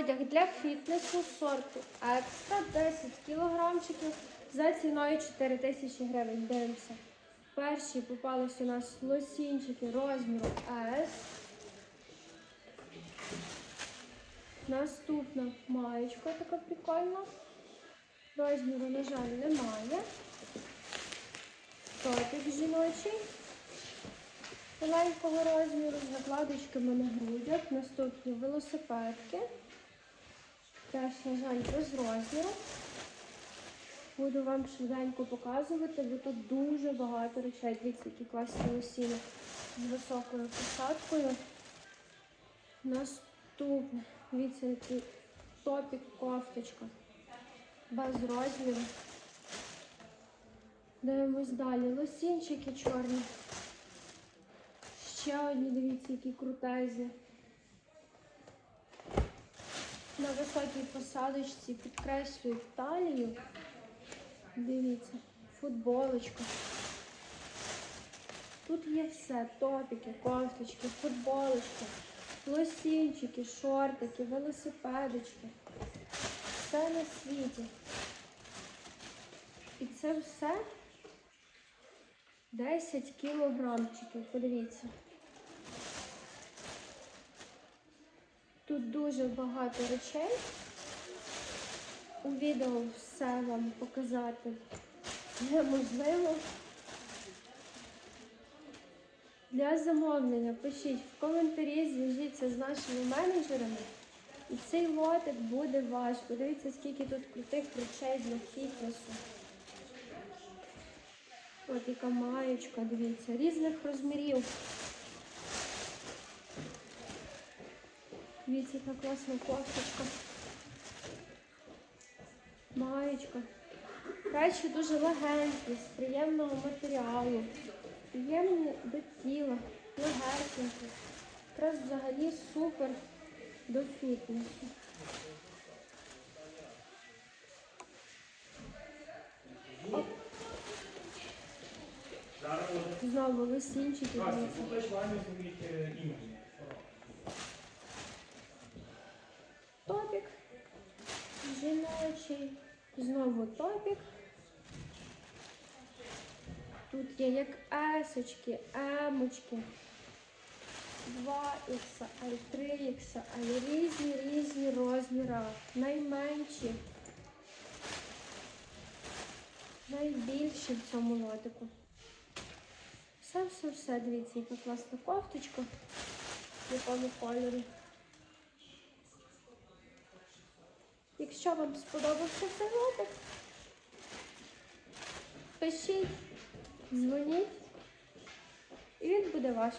одяг для фітнесу сорту екстра 10 кілограмчиків за ціною 4 тисячі гривень. Дивимося. Перші попались у нас лосінчики розміру S. Наступна маєчка така прикольна. Розміру, на жаль, немає. Топік жіночий. Маленького розміру з накладочками на грудях. Наступні велосипедки. Теж, на жаль, без розміру. Буду вам швиденько показувати, бо тут дуже багато речей. Дивіться, які класні лосіни з високою посадкою. Наступне. Дивіться, який топік кофточка. Без розміру. Дивимось далі. Лосінчики чорні. Ще одні, дивіться, які крутезі. На високій посадочці підкреслюють талію. Дивіться, футболочка. Тут є все. Топіки, кофточки, футболочки, лосінчики, шортики, велосипедочки. Все на світі. І це все 10 кілограмчиків. Подивіться. Тут дуже багато речей. У відео все вам показати неможливо. Для замовлення пишіть в коментарі, зв'яжіться з нашими менеджерами. І цей лотик буде ваш. Подивіться, скільки тут крутих речей для фітнесу. От яка маєчка, дивіться, різних розмірів. Дивіться, яка класна кофточка. Маєчка. Речі дуже легенькі, з приємного матеріалу. Приємні до тіла, легесенькі. Якраз взагалі супер до фітнесу. Оп. Знову лисінчики. Дивіться. Жіночий. Знову топік. Тут є як есочки, емочки. 2 XL, 3 XL, різні різні розміри. Найменші. Найбільші в цьому лотику. Все, все, все. Дивіться, яка класна кофточка. В якому кольорі. Якщо вам сподобався цей лотик, пишіть, дзвоніть, і він буде ваш.